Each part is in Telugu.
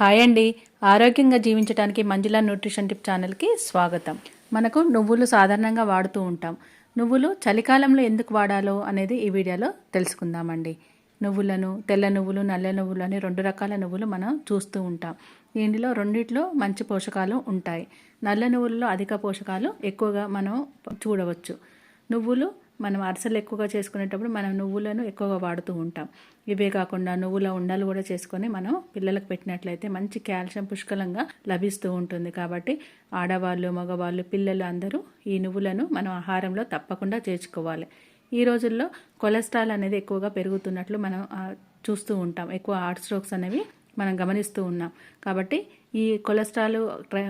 హాయ్ అండి. ఆరోగ్యంగా జీవించడానికి మంజుల న్యూట్రిషన్ టిప్ ఛానల్కి స్వాగతం. మనకు నువ్వులు సాధారణంగా వాడుతూ ఉంటాం. నువ్వులు చలికాలంలో ఎందుకు వాడాలో అనేది ఈ వీడియోలో తెలుసుకుందామండి. నువ్వులను తెల్ల నువ్వులు నల్ల నువ్వులు అని రెండు రకాల నువ్వులు మనం చూస్తూ ఉంటాం. దీనిలో రెండిట్లో మంచి పోషకాలు ఉంటాయి. నల్ల నువ్వులలో అధిక పోషకాలు ఎక్కువగా మనం చూడవచ్చు. నువ్వులు మనం అరసలు ఎక్కువగా చేసుకునేటప్పుడు మనం నువ్వులను ఎక్కువగా వాడుతూ ఉంటాం. ఇవే కాకుండా నువ్వుల ఉండలు కూడా చేసుకొని మనం పిల్లలకు పెట్టినట్లయితే మంచి కాల్షియం పుష్కలంగా లభిస్తూ ఉంటుంది. కాబట్టి ఆడవాళ్ళు మగవాళ్ళు పిల్లలు అందరూ ఈ నువ్వులను మనం ఆహారంలో తప్పకుండా చేర్చుకోవాలి. ఈ రోజుల్లో కొలెస్ట్రాల్ అనేది ఎక్కువగా పెరుగుతున్నట్లు మనం చూస్తూ ఉంటాం. ఎక్కువ హార్ట్ స్ట్రోక్స్ అనేవి మనం గమనిస్తూ ఉన్నాం. కాబట్టి ఈ కొలెస్ట్రాల్ ట్రై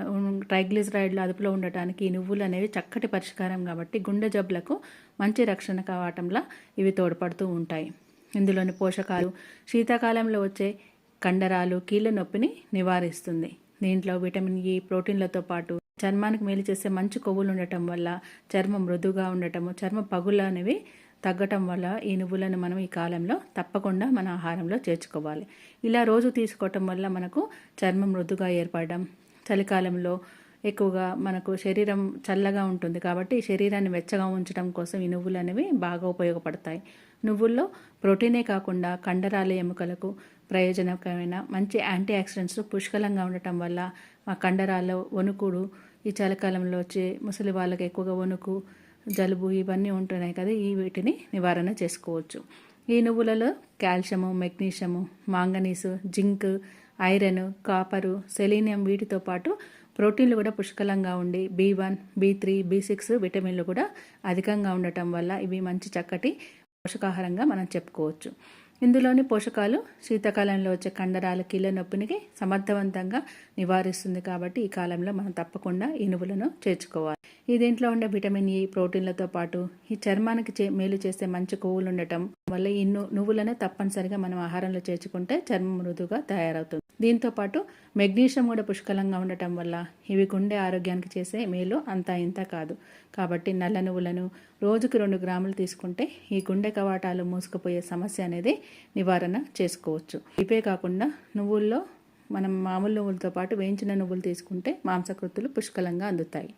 ట్రైగ్లిజరైడ్లు అదుపులో ఉండటానికి ఈ నువ్వులు అనేవి చక్కటి పరిష్కారం కాబట్టి గుండె జబ్బులకు మంచి రక్షణ కావటంలో ఇవి తోడ్పడుతూ ఉంటాయి. ఇందులోని పోషకాలు శీతాకాలంలో వచ్చే కండరాలు కీళ్ళ నొప్పిని నివారిస్తుంది. దీంట్లో విటమిన్ ఈ ప్రోటీన్లతో పాటు చర్మానికి మేలు చేసే మంచి కొవ్వులు ఉండటం వల్ల చర్మం మృదుగా ఉండటము చర్మ పగులు అనేవి తగ్గటం వల్ల ఈ నువ్వులను మనం ఈ కాలంలో తప్పకుండా మన ఆహారంలో చేర్చుకోవాలి. ఇలా రోజు తీసుకోవటం వల్ల మనకు చర్మం మృదుగా ఏర్పడడం చలికాలంలో ఎక్కువగా మనకు శరీరం చల్లగా ఉంటుంది కాబట్టి శరీరాన్ని వెచ్చగా ఉంచడం కోసం ఈ నువ్వులు అనేవి బాగా ఉపయోగపడతాయి. నువ్వుల్లో ప్రోటీనే కాకుండా కండరాల ఎముకలకు ప్రయోజనకరమైన మంచి యాంటీ ఆక్సిడెంట్స్ పుష్కలంగా ఉండటం వల్ల మా కండరాల వణుకుడు ఈ చలికాలంలో వచ్చే ముసలి వాళ్ళకి ఎక్కువగా వణుకు జలుబు ఇవన్నీ ఉంటున్నాయి కదా ఈ వీటిని నివారణ చేసుకోవచ్చు. ఈ నువ్వులలో calcium magnesium manganese zinc iron copper selenium వీటితో పాటు ప్రోటీన్లు కూడా పుష్కలంగా ఉండి B one B three B six విటమిన్లు కూడా అధికంగా ఉండటం వల్ల ఇవి మంచి చక్కటి పోషకాహారంగా మనం చెప్పుకోవచ్చు. ఇందులోని పోషకాలు శీతాకాలంలో వచ్చే కండరాల కీళ్ళ నొప్పినికి సమర్థవంతంగా నివారిస్తుంది కాబట్టి ఈ కాలంలో మనం తప్పకుండా ఈ నువ్వులను చేర్చుకోవాలి. ఈ దీంట్లో ఉండే విటమిన్ ఈ ప్రోటీన్లతో పాటు ఈ చర్మానికి చే మేలు చేసే మంచి కొవ్వులు ఉండటం వల్ల ఈ నువ్వులను తప్పనిసరిగా మనం ఆహారంలో చేర్చుకుంటే చర్మం మృదుగా తయారవుతుంది. దీంతో పాటు మెగ్నీషియం కూడా పుష్కలంగా ఉండటం వల్ల ఇవి గుండె ఆరోగ్యానికి చేసే మేలు అంతా ఇంత కాదు. కాబట్టి నల్ల నువ్వులను రోజుకి రెండు గ్రాములు తీసుకుంటే ఈ గుండె కవాటాలు మూసుకుపోయే సమస్య అనేది నివారణ చేసుకోవచ్చు. ఇవే కాకుండా నువ్వుల్లో మనం మామూలు నువ్వులతో పాటు వేయించిన నువ్వులు తీసుకుంటే మాంసకృతులు పుష్కలంగా అందుతాయి.